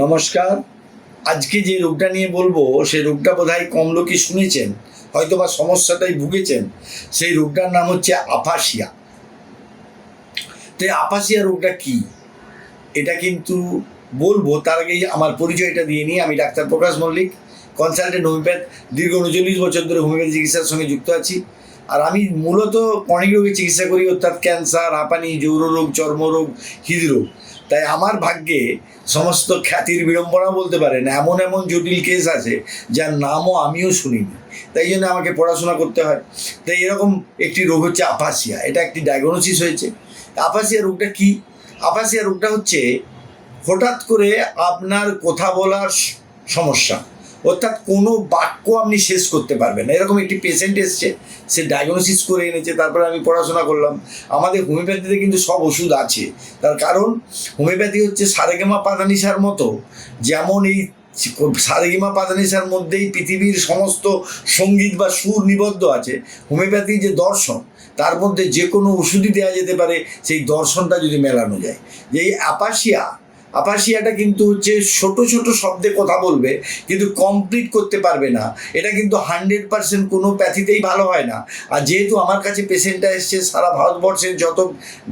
নমস্কার। আজকে যে রোগটা নিয়ে বলব, সেই রোগটা বোধহয় কম লোকই শুনেছেন হয়তো বা সমস্যাটাই ভুগেছেন। সেই রোগটার নাম হচ্ছে আপাসিয়া। তো এই আপাসিয়া রোগটা কি? এটা কিন্তু বলব, তার আগেই আমার পরিচয়টা দিয়ে নিই। আমি doctor Prakash Mallick, consultant homeopath, দীর্ঘ উনচল্লিশ বছর ধরে হোমিওপ্যাথি চিকিৎসার সঙ্গে যুক্ত আছি। আর আমি মূলত অনেক রোগের চিকিৎসা করি, অর্থাৎ ক্যান্সার, হাঁপানি যৌনরোগ চর্মরোগ, হৃদরোগ। তাই আমার ভাগ্যে সমস্ত খ্যাতির বিড়ম্বনা বলতে পারেন এমন এমন জটিল কেস আছে যার নামও আমিও শুনিনি। তাই জন্য আমাকে পড়াশোনা করতে হয়। তাই এরকম একটি রোগ হচ্ছে আপাসিয়া এটা একটি ডায়াগনোসিস হয়েছে। আপাসিয়া রোগটা কি? আপাসিয়া রোগটা হচ্ছে হঠাৎ করে আপনার কথা বলার সমস্যা। অর্থাৎ কোনো বাক্য আপনি শেষ করতে পারবেন না। এরকম একটি পেশেন্ট এসছে, সে ডায়াগনোসিস করে এনেছে, তারপরে আমি পড়াশোনা করলাম। আমাদের হোমিওপ্যাথিতে কিন্তু সব ওষুধ আছে। তার কারণ হোমিওপ্যাথি হচ্ছে সারেগেমা পাদানিসার মতো। যেমন এই সারেগিমা পাদানিসার মধ্যেই পৃথিবীর সমস্ত সংগীত বা সুর নিবদ্ধ আছে। হোমিওপ্যাথি যে দর্শন, তার মধ্যে যে কোনো ওষুধই দেওয়া যেতে পারে। সেই দর্শনটা যদি মেলানো যায়। যে এই অ্যাপাসিয়া আপাসিয়াটা কিন্তু হচ্ছে ছোট ছোট শব্দে কথা বলবে, কিন্তু কমপ্লিট করতে পারবে না। এটা কিন্তু হান্ড্রেড পার্সেন্ট কোনো প্যাথিতেই ভালো হয় না। আর যেহেতু আমার কাছে পেশেন্টটা এসছে, সারা ভারতবর্ষের যত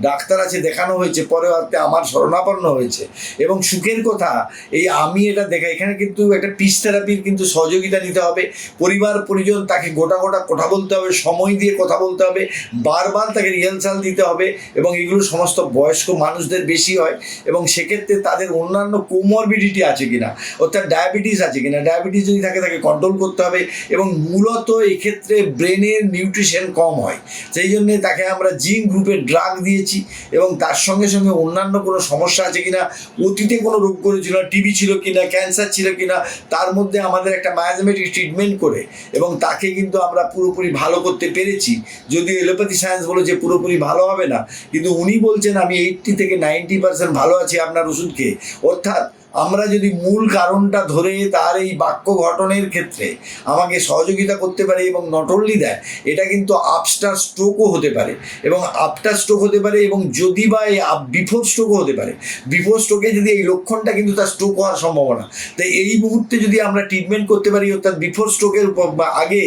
ডাক্তার আছে, দেখানো হয়েছে, পরে হয়তো আমার শরণাপন্ন হয়েছে। এবং সুখের কথা, এই আমি এটা দেখা এখানে কিন্তু একটা পিস থেরাপির কিন্তু সহযোগিতা নিতে হবে। পরিবার, পরিজন তাকে গোটা গোটা কথা বলতে হবে, সময় দিয়ে কথা বলতে হবে, বারবার তাকে রিহার্সাল দিতে হবে এবং এগুলো সমস্ত বয়স্ক মানুষদের বেশি হয়। এবং সেক্ষেত্রে তাদের অন্যান্য কোমরবিডিটি আছে কিনা, অর্থাৎ ডায়াবেটিস আছে কিনা ডায়াবেটিস যদি থাকে তাকে কন্ট্রোল করতে হবে এবং মূলত এক্ষেত্রে ব্রেনের নিউট্রিশন কম হয়। সেই জন্যে তাকে আমরা জিঙ্ক গ্রুপের ড্রাগ দিয়েছি এবং তার সঙ্গে সঙ্গে অন্যান্য কোনো সমস্যা আছে কিনা, অতীতে কোনো রোগ করেছিল টিবি ছিল কিনা ক্যান্সার ছিল কিনা, তার মধ্যে আমাদের একটা মায়াজমেটিক ট্রিটমেন্ট করে এবং তাকে কিন্তু আমরা পুরোপুরি ভালো করতে পেরেছি। যদিও এলোপ্যাথি সায়েন্স বলে যে পুরোপুরি ভালো হবে না, কিন্তু উনি বলছেন, আমি এইটটি থেকে নাইনটি পার্সেন্ট ভালো আছি, আপনার ওষুধ খেয়ে অর্থাৎ আমরা যদি মূল কারণটা ধরে তার এই বাক্য ঘটনের ক্ষেত্রে আমাকে সহযোগিতা করতে পারে এবং নট অনলি দেয় এটা কিন্তু আপস্টার স্ট্রোকও হতে পারে এবং আফটার স্ট্রোক হতে পারে এবং যদি বা এই আপ বিফোর স্ট্রোকও হতে পারে। বিফোর স্ট্রোকে যদি এই লক্ষণটা কিন্তু তার স্ট্রোক হওয়ার সম্ভাবনা। তাই এই মুহূর্তে যদি আমরা ট্রিটমেন্ট করতে পারি অর্থাৎ বিফোর স্ট্রোকের বা আগে,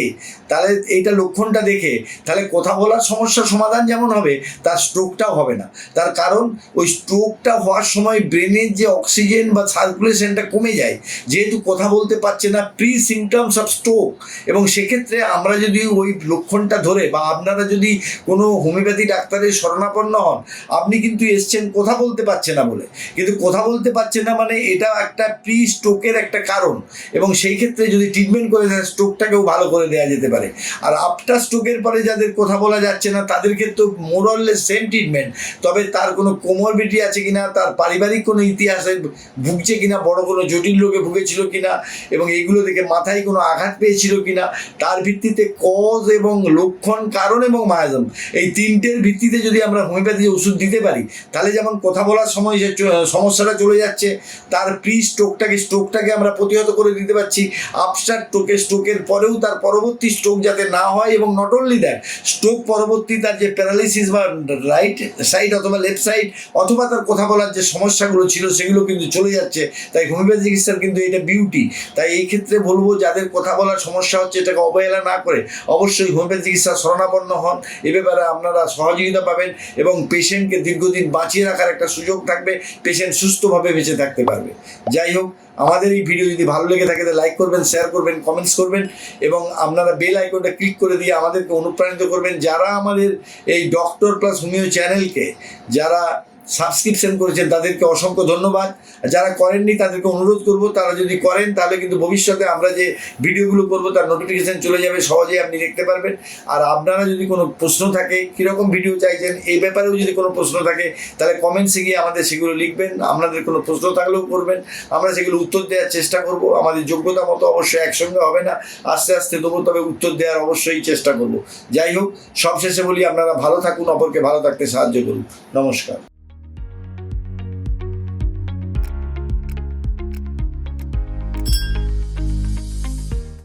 তাহলে এইটা লক্ষণটা দেখে তাহলে কথা বলার সমস্যার সমাধান যেমন হবে, তার স্ট্রোকটাও হবে না। তার কারণ ওই স্ট্রোকটা হওয়ার সময় ব্রেনের যে অক্সিজেন বা সার্কুলেশনটা কমে যায়। যেহেতু কথা বলতে পারছে না প্রি সিমটমস অফ স্ট্রোক এবং সেক্ষেত্রে আমরা যদি ওই লক্ষণটা ধরে বা আপনারা যদি কোনো হোমিওপ্যাথি ডাক্তারের শরণাপন্ন হন, আপনি কিন্তু এসছেন কথা বলতে পারছে না বলে। কিন্তু কথা বলতে পারছে না মানে এটা একটা প্রি স্ট্রোকের একটা কারণ। এবং সেই ক্ষেত্রে যদি ট্রিটমেন্ট করে দেয় স্ট্রোকটাকেও ভালো করে দেওয়া যেতে পারে। আর আফটার স্ট্রোকের পরে যাদের কথা বলা যাচ্ছে না, তাদের ক্ষেত্রেও মোরললেস সেম ট্রিটমেন্ট তবে তার কোনো কোমরবিটি আছে কিনা, তার পারিবারিক কোনো ইতিহাসে ভুগছে কিনা, বড় কোনো জটিল রোগে ভুগেছিল কিনা, এবং এইগুলো দেখে মাথায় কোনো আঘাত পেয়েছিল কিনা, তার ভিত্তিতে কজ এবং লক্ষণ, কারণ এবং মায়াজম, এই তিনটের ভিত্তিতে যদি আমরা হোমিওপ্যাথি ওষুধ দিতে পারি, তাহলে যেমন কথা বলার সময় যে সমস্যাটা চলে যাচ্ছে, তার প্রি স্ট্রোকটাকে স্ট্রোকটাকে আমরা প্রতিহত করে দিতে পারছি আপস্টার স্ট্রোকে স্ট্রোকের পরেও তার পরবর্তী স্ট্রোক যাতে না হয় এবং নট অনলি দ্যাট স্ট্রোক পরবর্তী তার যে প্যারালাইসিস বা রাইট সাইড অথবা লেফট সাইড অথবা তার কথা বলার যে সমস্যাগুলো ছিল, সেগুলো কিন্তু চলে যাচ্ছে। তাই হোমিওপ্যাথি চিকিৎসার কিন্তু এটা বিউটি তাই এই ক্ষেত্রে বলব, যাদের কথা বলার সমস্যা হচ্ছে, এটাকে অবহেলা না করে অবশ্যই হোমিওপ্যাথি চিকিৎসা শরণাপন্ন হন। এ ব্যাপারে আপনারা সহযোগিতা পাবেন এবং পেশেন্টকে দীর্ঘদিন বাঁচিয়ে রাখার একটা সুযোগ থাকবে। পেশেন্ট সুস্থভাবে বেঁচে থাকতে পারবে। যাই হোক, আমাদের এই ভিডিও যদি ভালো লেগে থাকে, তাহলে লাইক করবেন শেয়ার করবেন কমেন্টস করবেন এবং আপনারা বেল আইকনটা ক্লিক করে দিয়ে আমাদেরকে অনুপ্রাণিত করবেন। যারা আমাদের এই ডক্টর প্লাস হোমিও চ্যানেলকে যারা সাবস্ক্রিপশন করেছেন তাদেরকে অসংখ্য ধন্যবাদ। যারা করেননি, তাদেরকে অনুরোধ করব, তারা যদি করেন, তাহলে কিন্তু ভবিষ্যতে আমরা যে ভিডিওগুলো করব, তার নোটিফিকেশন চলে যাবে, সহজেই আপনি দেখতে পারবেন। আর আপনারা যদি কোনো প্রশ্ন থাকে, কীরকম ভিডিও চাইছেন, এই ব্যাপারেও যদি কোনো প্রশ্ন থাকে, তাহলে কমেন্টসে গিয়ে আমাদের সেগুলো লিখবেন। আপনাদের কোনো প্রশ্ন থাকলেও করবেন। আমরা সেগুলো উত্তর দেওয়ার চেষ্টা করব। আমাদের যোগ্যতা মতো অবশ্যই একসঙ্গে হবে না। আস্তে আস্তে দেবো, তবে উত্তর দেওয়ার অবশ্যই চেষ্টা করব। যাই হোক, সবশেষে বলি, আপনারা ভালো থাকুন, অপরকে ভালো থাকতে সাহায্য করুন। নমস্কার।